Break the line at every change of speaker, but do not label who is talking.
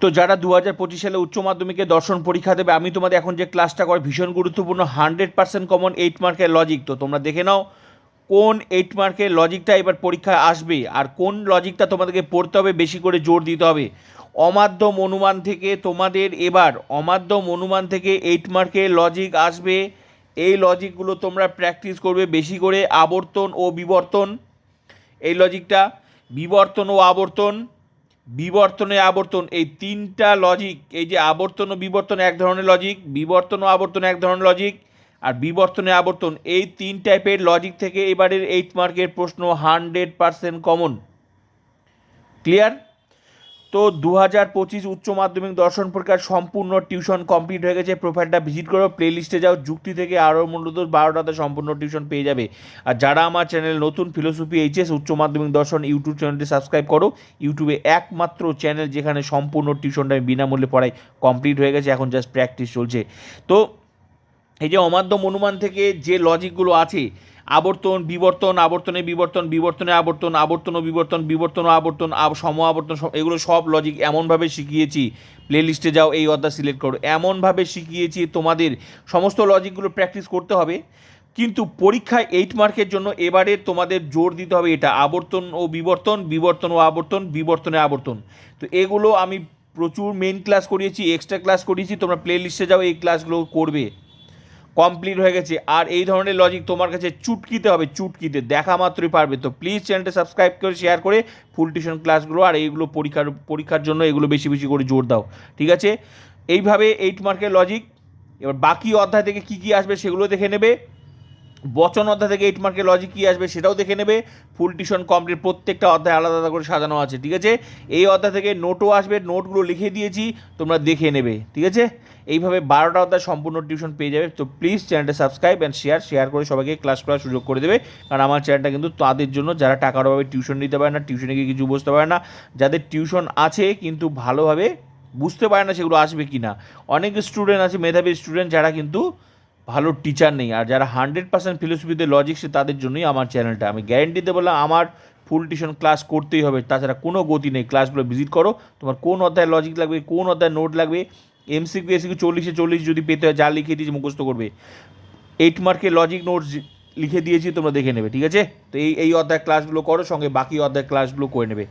তো যারা দু হাজার পঁচিশ সালে উচ্চ মাধ্যমিকে দর্শন পরীক্ষা দেবে, আমি তোমাদের এখন যে ক্লাসটা করি ভীষণ গুরুত্বপূর্ণ হান্ড্রেড পার্সেন্ট কমন এইট মার্কের লজিক তো তোমরা দেখে নাও কোন এইট মার্কের লজিকটা এবার পরীক্ষায় আসবে আর কোন লজিকটা তোমাদেরকে পড়তে হবে, বেশি করে জোর দিতে হবে। অমাধ্যম অনুমান থেকে তোমাদের এবার, অমাধ্যম অনুমান থেকে এইট মার্কের লজিক আসবে। এই লজিকগুলো তোমরা প্র্যাকটিস করবে বেশি করে আবর্তন ও বিবর্তন। এই লজিকটা বিবর্তন ও আবর্তন। বিবর্তনে আবর্তন, এই তিনটা লজিক এই যে আবর্তন ও বিবর্তন এক ধরনের লজিক বিবর্তন ও আবর্তন এক ধরনের লজিক আর বিবর্তনে আবর্তন, এই তিন টাইপের লজিক থেকে এবারের এইট মার্কের প্রশ্ন হান্ড্রেড পারসেন্ট কমন ক্লিয়ার তো দু হাজার পঁচিশ উচ্চ মাধ্যমিক দর্শন পরীক্ষার সম্পূর্ণ টিউশন কমপ্লিট হয়ে গেছে। প্রোফাইলটা ভিজিট করো প্লে লিস্টে যাও, যুক্তি থেকে আরও মূলত বারোটাতে সম্পূর্ণ টিউশন পেয়ে যাবে। আর যারা আমার চ্যানেল নতুন ফিলোসফি এইচএস উচ্চ মাধ্যমিক দর্শন ইউটিউব চ্যানেলটি সাবস্ক্রাইব করো। ইউটিউবে একমাত্র চ্যানেল যেখানে সম্পূর্ণ টিউশনটা আমি বিনামূল্যে পড়াই কমপ্লিট হয়ে গেছে, এখন জাস্ট প্র্যাকটিস চলছে। তো এই যে অমাধ্যম অনুমান থেকে যে লজিকগুলো আছে, আবর্তন, বিবর্তন, আবর্তনে বিবর্তন, বিবর্তনে আবর্তন আবর্তন ও বিবর্তন বিবর্তন ও আবর্তন সম আবর্তন এগুলো সব লজিক এমনভাবে শিখিয়েছি। প্লে লিস্টে যাও, এই অধ্যায় সিলেক্ট করো। এমনভাবে শিখিয়েছি তোমাদের, সমস্ত লজিকগুলো প্র্যাকটিস করতে হবে। কিন্তু পরীক্ষায় এইট মার্কের জন্য এবারে তোমাদের জোর দিতে হবে এটা, আবর্তন ও বিবর্তন বিবর্তন ও আবর্তন, বিবর্তনে আবর্তন। তো এগুলো আমি প্রচুর মেন ক্লাস করিয়েছি এক্সট্রা ক্লাস করিয়েছি, তোমরা প্লে লিস্টে যাও, এই ক্লাসগুলো করবে। কমপ্লিট হয়ে গেছে। আর এই ধরনের লজিক তোমার কাছে চুটকিতে হবে, চুটকিতে। দেখা মাত্রই পারবে। তো প্লিজ চ্যানেলটা সাবস্ক্রাইব করে শেয়ার করে ফুল টিউশন ক্লাসগুলো আর এইগুলো পরীক্ষার পরীক্ষার জন্য এগুলো বেশি বেশি করে জোর দাও। ঠিক আছে? এইভাবে এইট মার্কের লজিক এবার বাকি অধ্যায় থেকে কী কী আসবে সেগুলো দেখে নেবে। বচন অধ্যায় থেকে এইট মার্কের লজিক কী আসবে সেটাও দেখে নেবে। ফুল টিউশন কমপ্লিট প্রত্যেকটা অধ্যায় আলাদা আলাদা করে সাজানো আছে, ঠিক আছে? এই অধ্যায় থেকে নোটও আসবে নোটগুলো লিখে দিয়েছি, তোমরা দেখে নেবে, ঠিক আছে? এইভাবে বারোটা অধ্যায় সম্পূর্ণ টিউশন পেয়ে যাবে। তো প্লিজ চ্যানেলটা সাবস্ক্রাইব অ্যান্ড শেয়ার শেয়ার করে সবাইকে ক্লাস করার সুযোগ করে দেবে। কারণ আমার চ্যানেলটা কিন্তু তাদের জন্য, যারা টাকার অভাবে টিউশন নিতে পারে না টিউশনে গিয়ে কিছু বুঝতে পারে না, যাদের টিউশন আছে কিন্তু ভালোভাবে বুঝতে পারে না সেগুলো আসবে কি না অনেক স্টুডেন্ট আছে, মেধাবী স্টুডেন্ট যারা কিন্তু ভালো টিচার নেই। আর যারা হান্ড্রেড পার্সেন্ট ফিলোসফিতে লজিক সে তাদের জন্যই আমার চ্যানেলটা আমি গ্যারেন্টিতে বললাম আমার ফুল টিউশন ক্লাস করতেই হবে। তাছাড়া কোনো গতি নেই। ক্লাসগুলো ভিজিট করো। তোমার কোন অধ্যায় লজিক লাগবে, কোন অধ্যায় নোট লাগবে? এমসিকিউ এসিকিউ চল্লিশে চল্লিশ যদি পেতে হয়, যা লিখে দিয়েছি, মুখস্থ করবে। এইট মার্কের লজিক নোটস লিখে দিয়েছি, তোমরা দেখে নেবে, ঠিক আছে? তো এই এই অধ্যায় ক্লাসগুলো করো, সঙ্গে বাকি অধ্যায় ক্লাসগুলো করে নেবে।